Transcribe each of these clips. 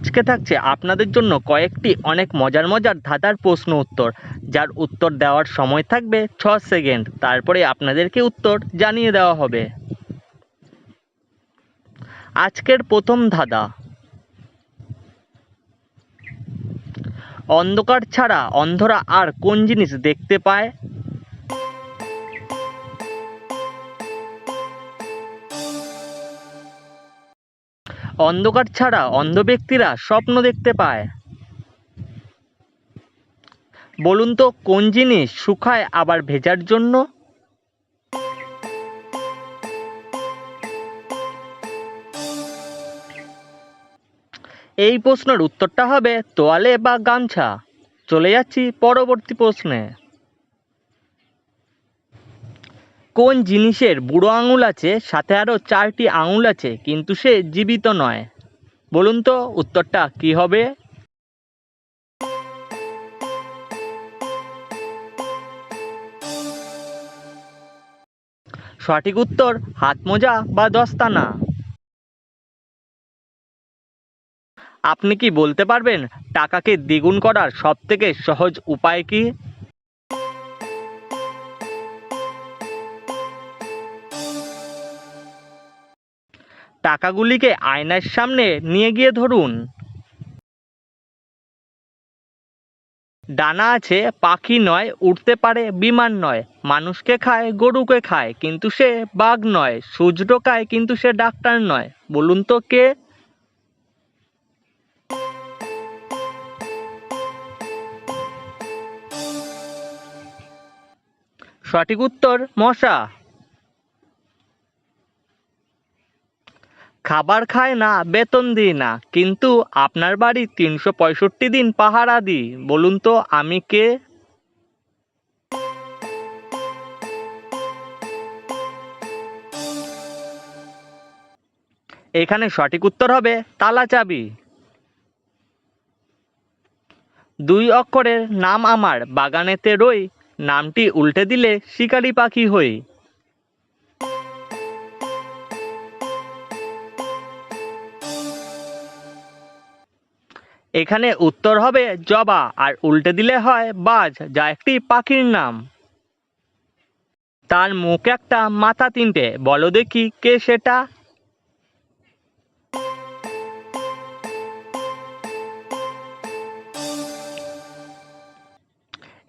আজকে থাকছে আপনাদের জন্য কয়েকটি অনেক মজার মজার ধাঁধার প্রশ্ন উত্তর, যার উত্তর দেওয়ার সময় থাকবে ছ সেকেন্ড। তারপরে আপনাদেরকে উত্তর জানিয়ে দেওয়া হবে। আজকের প্রথম ধাঁধা। অন্ধকার ছাড়া অন্ধরা আর কোন জিনিস দেখতে পায়? অন্ধকার ছাড়া অন্ধ ব্যক্তিরা স্বপ্ন দেখতে পায়। বলুন তো, কোন জিনিস শুকায় আবার ভেজার জন্য? এই প্রশ্নের উত্তরটা হবে তোয়ালে বা গামছা। চলে যাচ্ছি পরবর্তী প্রশ্নে। কোন জিনিসের বুড়ো আঙুল আছে, সাথে আরও চারটি আঙুল আছে, কিন্তু সে জীবিত নয়? বলুন তো উত্তরটা কি হবে? সঠিক উত্তর, হাত মোজা বা দস্তানা। আপনি কি বলতে পারবেন, টাকাকে দ্বিগুণ করার সবথেকে সহজ উপায় কি? টাকাগুলিকে আয়নার সামনে নিয়ে গিয়ে ধরুন। ডানা আছে, পাখি নয়, উড়তে পারে, বিমান নয়। মানুষকে খায়, গরুকে খায়, কিন্তু সে বাঘ নয়। সূর্য খায়, কিন্তু সে ডাক্তার নয়। বলুন তো কে? সঠিক উত্তর, মশা। খাবার খায় না, বেতন দিই না। কিন্তু আপনার বাড়ি তিনশো পঁয়ষট্টি দিন পাহারা দিই। বলুন তো আমি কে? এখানে সঠিক উত্তর হবে তালা চাবি। দুই অক্ষরের নাম আমার। বাগানেতে রই, নামটি উল্টে দিলে শিকারি পাখি হই। এখানে উত্তর হবে জবা, আর উল্টে দিলে হয় বাজ, যা একটি পাখির নাম। তার মুখ একটা মাথা তিনটে, বলো দেখি কে সেটা?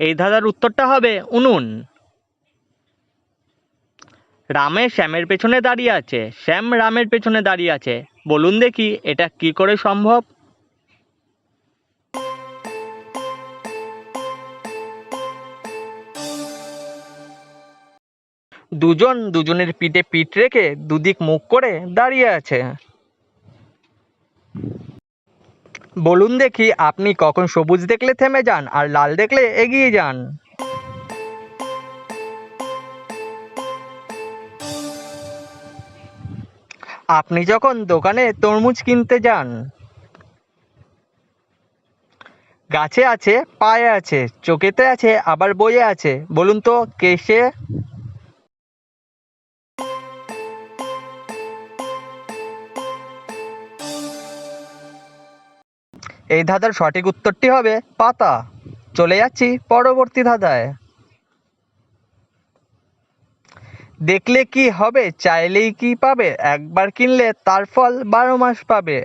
এই ধাঁধার উত্তরটা হবে উনুন। রামে শ্যামের পেছনে দাঁড়িয়ে আছে, শ্যাম রামের পেছনে দাঁড়িয়ে আছে। বলুন দেখি এটা কি করে সম্ভব? দুজন দুজনের পিঠে পিঠ রেখে দুদিক মুখ করে দাঁড়িয়ে আছে। বলুন দেখি, আপনি কখন সবুজ দেখলে থেমে যান আর লাল দেখলে এগিয়ে যান। আপনি যখন দোকানে তরমুজ কিনতে যান, গাছে আছে, পায়ে আছে, চোখেতে আছে, আবার বইয়ে আছে, বলুন তো কে এই ধাঁধার সঠিক উত্তরটি হবে পাতা। চলে যাচ্ছি পরবর্তী ধাঁধায়। দেখলে কি হবে, চাইলেই কি পাবে, একবার কিনলে তার ফল বারো মাস পাবে।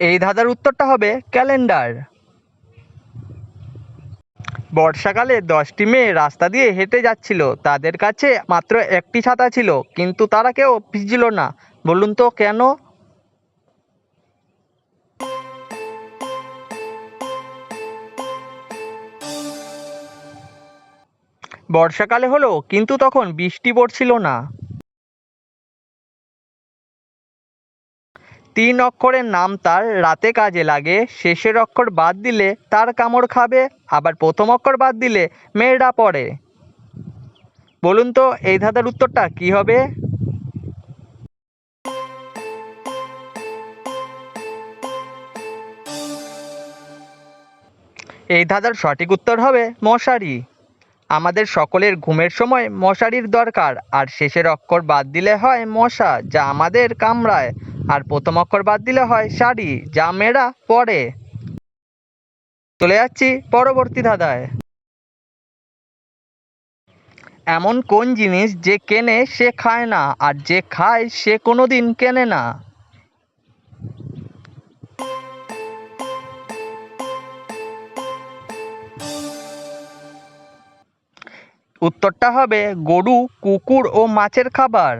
এই ধাঁধার উত্তরটা হবে ক্যালেন্ডার। বর্ষাকালে দশটি মেয়ে রাস্তা দিয়ে হেঁটে যাচ্ছিল। তাদের কাছে মাত্র একটি ছাতা ছিল, কিন্তু তারা কেউ ভিজল না। বলুন তো কেন? বর্ষাকালে হলো, কিন্তু তখন বৃষ্টি পড়ছিল না। তিন অক্ষরের নাম তার রাতে কাজে লাগে। শেষের অক্ষর বাদ দিলে তার কামড় খাবে, আবার প্রথম অক্ষর বাদ দিলে মেয়েরা পড়ে। বলুন তো, এই ধাঁধার উত্তরটা কি হবে? এই ধাঁধার সঠিক উত্তর হবে মশারি। আমাদের সকলের ঘুমের সময় মশারির দরকার, আর শেষের অক্ষর বাদ দিলে হয় মশা, যা আমাদের কামড়ায়। আর প্রথম অক্ষর বাদ দিলে হয় শাড়ি, যা মেয়েরা পরে। চলে যাচ্ছি পরবর্তী ধাঁধায়। এমন কোন জিনিস যে কেনে সে খায় না, আর যে খায় সে কোনো দিন কেনে না? উত্তরটা হবে গরু, কুকুর ও মাছের খাবার।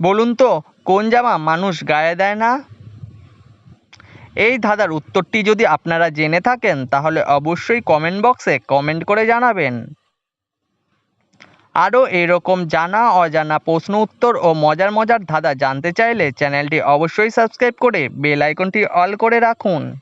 বলুন তো, কোন জামা মানুষ গায়ে দেয় না? এই ধাঁধার উত্তরটি যদি আপনারা জেনে থাকেন, তাহলে অবশ্যই কমেন্ট বক্সে কমেন্ট করে জানাবেন। আরও এরকম জানা, অজানা প্রশ্ন উত্তর ও মজার মজার ধাঁধা জানতে চাইলে চ্যানেলটি অবশ্যই সাবস্ক্রাইব করে বেল আইকনটি অল করে রাখুন।